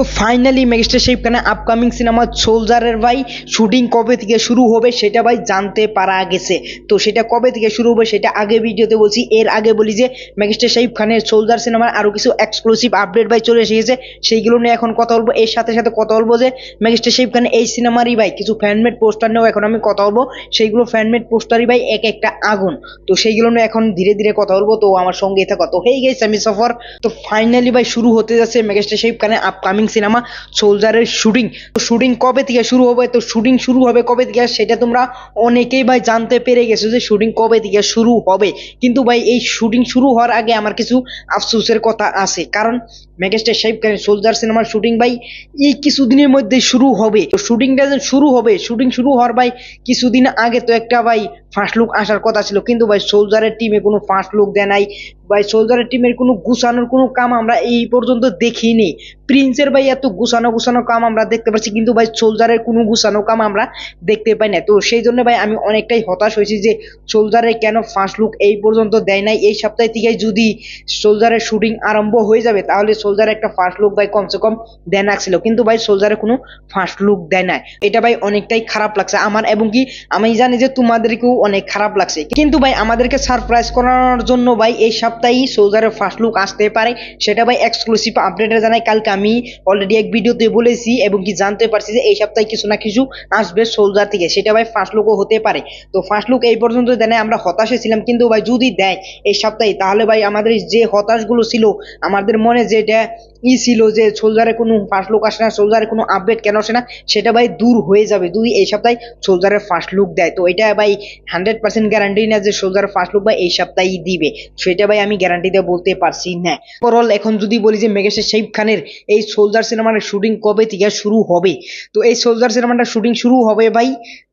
তো ফাইনালি শাহিব খানের upcoming cinema সোলজারের ভাই শুটিং কবে থেকে শুরু হবে সেটা ভাই জানতে পারা গেছে। তো সেটা কবে থেকে শুরু হবে সেটা আগে ভিডিওতে বলছি। এর আগে বলি যে ম্যাজিস্ট্রেট শাহিব খানের সোলজার সিনেমার আরও কিছু এক্সক্লুসিভ আপডেট ভাই চলে এসেছে। সেইগুলো নিয়ে এখন কথা বলব। এর সাথে সাথে কথা বলব যে ম্যাজিস্ট্রেট শাহিব খানের এই সিনেমারই ভাই কিছু ফ্যানমেড পোস্টার নিয়েও এখন আমি কথা বলব। সেইগুলো ফ্যানমেড পোস্টারই ভাই এক একটা আগুন। তো সেইগুলো নিয়ে এখন ধীরে ধীরে কথা বলব। তো আমার সঙ্গে থাকা। তো হেই গেছে আমি সফর। তো ফাইনালি ভাই শুরু হতে যাচ্ছে ম্যাজিস্ট্রেট শাহিব খানের আপকামিং সিনেমা সোলজারের শুটিং। তো শুটিং কবে থেকে শুরু হবে? তো শুটিং শুরু হবে কবে থেকে? সেটা তোমরা অনেকেই ভাই জানতে পেরে গেছো যে শুটিং কবে থেকে শুরু হবে। কিন্তু ভাই, এই শুটিং শুরু হওয়ার আগে আমার কিছু আফসোসের কথা আছে। কারণ ম্যাগেস্টার সাহেব খানের সোলজার সিনেমার শুটিং ভাই, এই কিছুদিনের মধ্যে শুরু হবে। তো শুটিংটা যে শুরু হবে, শুটিং শুরু হওয়ার ভাই কিছুদিন আগে তো একটা ভাই ফার্স্ট লুক আসার কথা ছিল। কিন্তু ভাই, সোলজারের টিমে কোনো ফার্স্ট লুক দেয় নাই। ভাই, সোলজারের টিমের কোনো গুছানোর কোনো কাম আমরা এই পর্যন্ত দেখিনি। প্রিন্সের এত গুছানো গুছানো কাম আমরা দেখতে পাচ্ছি, কিন্তু ভাই সোলজারের কোনো গুছানো কাম আমরা দেখতে পাই না। তো সেই জন্য ভাই, আমি অনেকটাই হতাশ হয়েছি যে সোলজারের কেন ফার্স্ট লুক এই পর্যন্ত দেয় নাই। এই সপ্তাহ থেকে যদি সোলজারের শুটিং আরম্ভ হয়ে যাবে, তাহলে সোলজারের একটা ফার্স্ট লুক ভাই, কমসে কম দেয় রাখছিল কিন্তু ভাই সোলজারের কোনো ফার্স্ট লুক দেয় নাই। এটা ভাই, অনেকটাই খারাপ লাগছে আমার এবং কি আমি জানি যে তোমাদেরকেও অনেক খারাপ লাগছে। কিন্তু ভাই, আমাদেরকে সারপ্রাইজ করানোর জন্য ভাই, এই সপ্তাহেই সোলজারের ফার্স্ট লুক আসতে পারে। সেটা ভাই এক্সক্লুসিভ আপডেটে জানাই। কালকে আমি অলরেডি এক ভিডিওতে বলেছি এবং কি জানতে পারছি যে এই সপ্তাহে কিছু না কিছু আসবে সোলজার থেকে। সেটা ভাই ফার্স্ট লুকও হতে পারে। তো ফার্স্ট লুক এই পর্যন্ত দেয় আমরা হতাশে ছিলাম কিন্তু ভাই যদি দেয় এই সপ্তাহে, তাহলে ভাই আমাদের যে হতাশগুলো ছিল, আমাদের মনে যেটা ই ছিল যে সোলজারে কোনো ফার্স্ট লুক আসে না, সোলজারে কোনো আপডেট কেন আসে না, সেটা ভাই দূর হয়ে যাবে। দুই, এই সপ্তাহে সোলজারের ফার্স্ট লুক দেয়। তো এটা ভাই হান্ড্রেড পার্সেন্ট গ্যারান্টি না যে সোলজারের ফার্স্ট লুক ভাই এই সপ্তাহেই দিবে। সেটা ভাই আমি গ্যারান্টি দিয়ে বলতে পারছি না। ওভারঅল এখন যদি বলি যে মেঘেশের শাহিব খানের এই সোলজার সিনেমার শুটিং কবে থেকে শুরু হবে? তো এই সোলজার সিনেমাটা শুটিং শুরু হবে ভাই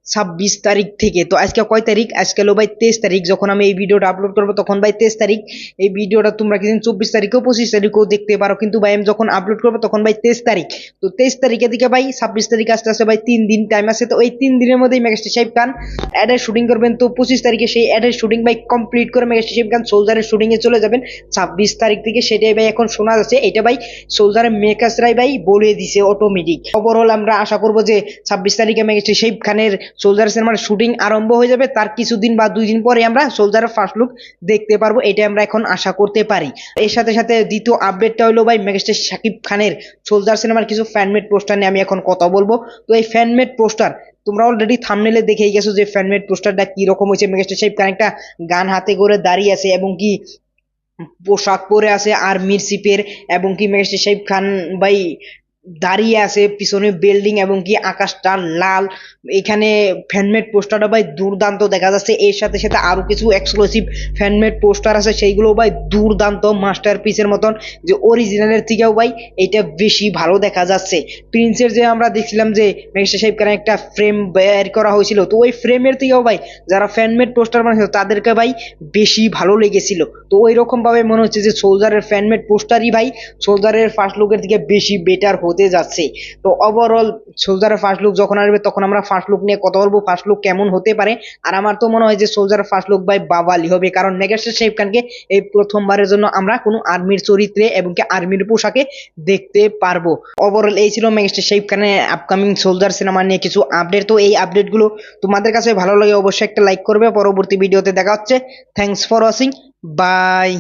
ছাব্বিশ তারিখ থেকে। তো আজকে কয় তারিখ? আজকে হলো ভাই তেইশ তারিখ। যখন আমি এই ভিডিওটা আপলোড করব তখন ভাই তেইশ তারিখ। এই ভিডিওটা তোমরা কিন্তু চব্বিশ তারিখেও, পঁচিশ তারিখেও দেখতে পারো। কিন্তু ভাই আমি যখন আপলোড করব তখন ভাই তেইশ তারিখ। তো তেইশ তারিখের দিকে ভাই ছাব্বিশ তারিখ আসতে আসতে ভাই তিন দিন টাইম আছে। তো ওই তিন দিনের মধ্যেই মেগাস্টার সাহেব খান অ্যাডের শুটিং করবেন। তো পঁচিশ তারিখে সেই অ্যাডের শুটিং ভাই কমপ্লিট করে মেগাস্টার সাহেব খান সোলজারের শুটিং এ চলে যাবেন। ছাব্বিশ তারিখ থেকে সেটাই ভাই এখন শোনা যাচ্ছে। এটা ভাই সোলজারের মেকার্সরাই ভাই বলে দিছে অটোমেটিক ওভারঅল আমরা আশা করব যে ছাব্বিশ তারিখে মেগাস্টার সাহেব খানের সোলজার সিনেমার শুটিং আরম্ভ হয়ে যাবে। তার কিছুদিন বা দুই দিন পরে আমরা সোলজারের ফার্স্ট লুক দেখতে পারব। এটা আমরা এখন আশা করতে পারি। এর সাথে সাথে দ্বিতীয় আপডেটটা হলো ভাই মেগাস্টার শাকিব খানের সোলজার সিনেমার কিছু ফ্যানমেড পোস্টার নিয়ে আমি এখন কথা বলব। তো এই ফ্যানমেড পোস্টার তোমরা অলরেডি থামনেলে দেখেই গেছো যে ফ্যানমেড পোস্টারটা কি রকম হয়েছে। মেগাস্টার সাহেব খান একটা গান হাতে করে দাঁড়িয়ে আছে এবং কি পোশাক পরে আছে। আর্মির সিপের এবং কি মেগাস্টার সাহেব খান ভাই দাঁড়িয়ে আছে, পিছনে বিল্ডিং এবং কি আকাশটা লাল। এখানে ফ্যানমেড পোস্টারটা ভাই দুর্দান্ত দেখা যাচ্ছে। এর সাথে সাথে আরও কিছু এক্সক্লুসিভ ফ্যানমেড পোস্টার আছে সেইগুলো ভাই দুর্দান্ত মাস্টার পিসের মতন। যে অরিজিনালের থেকেও ভাই এটা বেশি ভালো দেখা যাচ্ছে। প্রিন্সের যে আমরা দেখছিলাম যে মেঘেশ্বর সাহেব খানের একটা ফ্রেম বের করা হয়েছিল, তো ওই ফ্রেমের থেকেও ভাই যারা ফ্যানমেড পোস্টার বানিয়েছিল তাদেরকে ভাই বেশি ভালো লেগেছিল। তো ওই রকম ভাবে মনে হচ্ছে যে সোলজারের ফ্যানমেড পোস্টারই ভাই সোলজারের ফার্স্ট লুকের থেকে বেশি বেটার হতে যাচ্ছে। তো ওভারঅল সোলজারের ফার্স্ট লুক যখন আসবে, তখন আমরা ফার্স্ট লুক নিয়ে কথা বলব ফার্স্ট লুক কেমন হতে পারে। আর আমার তো মনে হয় যে সোলজার ফার্স্ট লুক ভাই বাবালি হবে, কারণ মেগাস্টার সাহেব খানকে এই প্রথমবারের জন্য আমরা কোনো আর্মির চরিত্রে এবং কি আর্মির পোশাকে দেখতে পারব। ওভারঅল এই ছিল মেগাস্টার সাহেব খানের আপকামিং সোলজার সিনেমা নিয়ে কিছু আপডেট তো এই আপডেটগুলো তোমাদের কাছে ভালো লাগে অবশ্যই একটা লাইক করবে। পরবর্তী ভিডিওতে দেখা হচ্ছে। Thanks for watching by